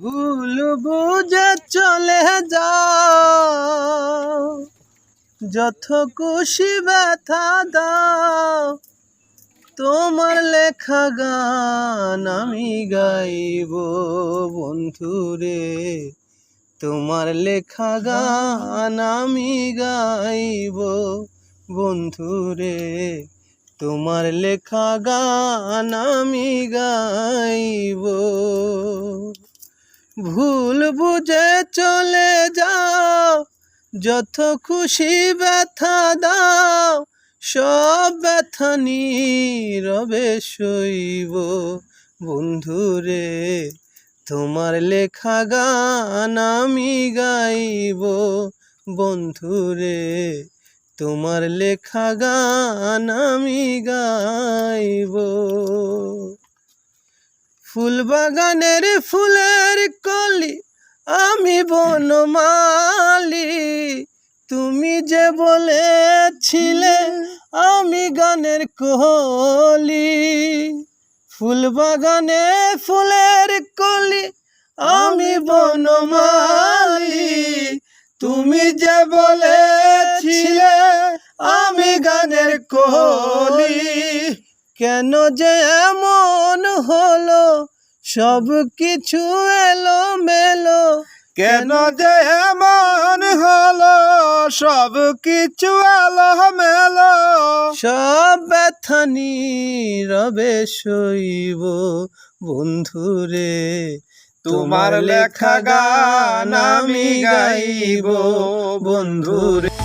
ভুল বুঝে চলে যাও। যত খুশি ব্যথা দাও। তোমার লেখা গান আমি গাইব বন্ধুরে। তোমার লেখা গান আমি গাইব বন্ধুরে। তোমার লেখা গান আমি গাইব। ভুল বুঝে চলে যাও, যত খুশি ব্যথা দাও, সব ব্যথা নীরবে সইব। বন্ধুরে, তোমার লেখা গান আমি গাইব। বন্ধুরে, তোমার লেখা গান আমি গাইব। ফুল বাগানের ফুলের কলি, আমি বনমালি। তুমি যে বলেছিলে আমি গানের কলি ফুল বাগানে ফুলের কলি, আমি বনমালি। তুমি যে বলেছিলে আমি গানের কলি, কেন যে এমন সব কিছু এলো মেলো কেন যে এমন হলো? সব কিছু আলো মেলো সব ব্যথা নীরবে সইব বন্ধুরে তোমার লেখা গান আমি গাইব বন্ধুরে।